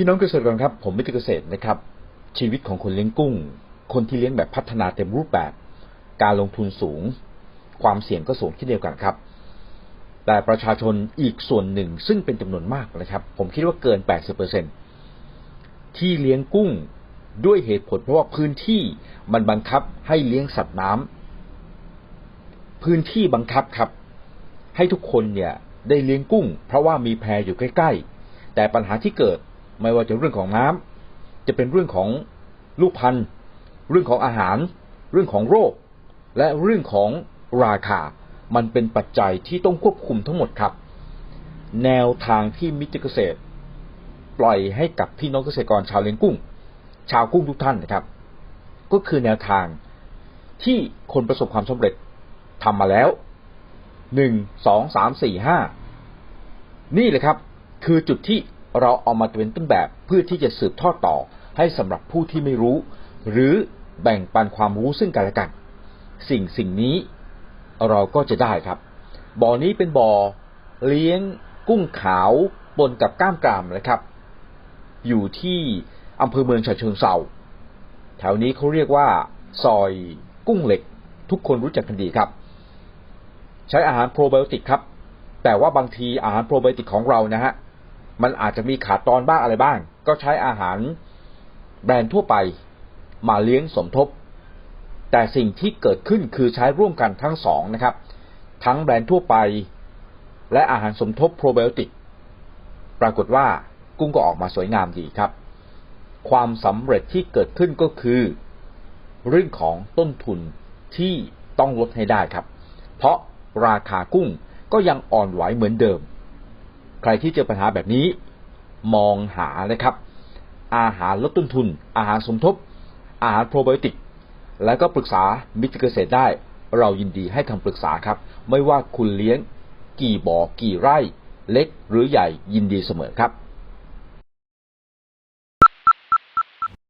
พี่น้องเกษตรกรครับ ผมมิตรเกษตรนะครับ ชีวิตของคนเลี้ยงกุ้ง คนที่เลี้ยงแบบพัฒนาเต็มรูปแบบ การลงทุนสูง ความเสี่ยงก็สูงที่นเดียวกันครับ แต่ประชาชนอีกส่วนหนึ่งซึ่งเป็นจำนวนมากนะครับ ผมคิดว่าเกิน 80%ที่เลี้ยงกุ้งด้วยเหตุผลเพราะว่าพื้นที่มันบังคับให้เลี้ยงสัตว์น้ำพื้นที่บังคับครับ ให้ทุกคนเนี่ยได้เลี้ยงกุ้ง เพราะว่ามีแพอยู่ใกล้ ๆ แต่ปัญหาที่เกิด ไม่ว่าจะเรื่องของน้ำจะเป็นเรื่องของลูกพันธุ์เรื่องของอาหาร เรื่องของโรค และเรื่องของราคา มันเป็นปัจจัยที่ต้องควบคุมทั้งหมดครับ แนวทางที่มิตรเกษตร ปล่อยให้กับพี่น้องเกษตรกรชาวเลี้ยงกุ้ง ชาวกุ้งทุกท่านนะครับ ก็คือแนวทางที่คนประสบความสำเร็จทำมาแล้วหนึ่งสองสามสี่ห้านี่แหละครับ คือจุดที่ เราเอามาเป็นต้นแบบเพื่อที่จะสืบทอดต่อให้สำหรับผู้ที่ไม่รู้ หรือแบ่งปันความรู้ซึ่งกันและกัน สิ่งสิ่งนี้เราก็จะได้ครับ บ่อนี้เป็นบ่อเลี้ยงกุ้งขาวปนกับก้ามกรามนะครับ อยู่ที่อำเภอเมืองฉะเชิงเซาแถวนี้เขาเรียกว่า ซอยกุ้งเหล็ก ทุกคนรู้จักกันดีครับ ใช้อาหารโปรไบโอติกครับ แต่ว่าบางทีอาหารโปรไบโอติกของเรานะฮะ มันอาจจะมีขาดตอนบ้างอะไรบ้าง ก็ใช้อาหารแบรนด์ทั่วไปมาเลี้ยงสมทบ แต่สิ่งที่เกิดขึ้นคือใช้ร่วมกันทั้งสองนะครับ ทั้งแบรนด์ทั่วไป และอาหารสมทบโปรไบโอติก ปรากฏว่ากุ้งก็ออกมาสวยงามดีครับ ความสำเร็จที่เกิดขึ้นก็คือ เรื่องของต้นทุนที่ต้องลดให้ได้ครับ เพราะราคากุ้งก็ยังอ่อนไหวเหมือนเดิม ใครที่เจอปัญหาแบบนี้ มองหานะครับ อาหารลดต้นทุน อาหารสมทบ อาหารโปรไบโอติก แล้วก็ปรึกษามิตรเกษตรได้ เรายินดีให้คำปรึกษาครับ ไม่ว่าคุณเลี้ยง กี่บ่อกี่ไร่ เล็กหรือใหญ่ยินดีเสมอครับ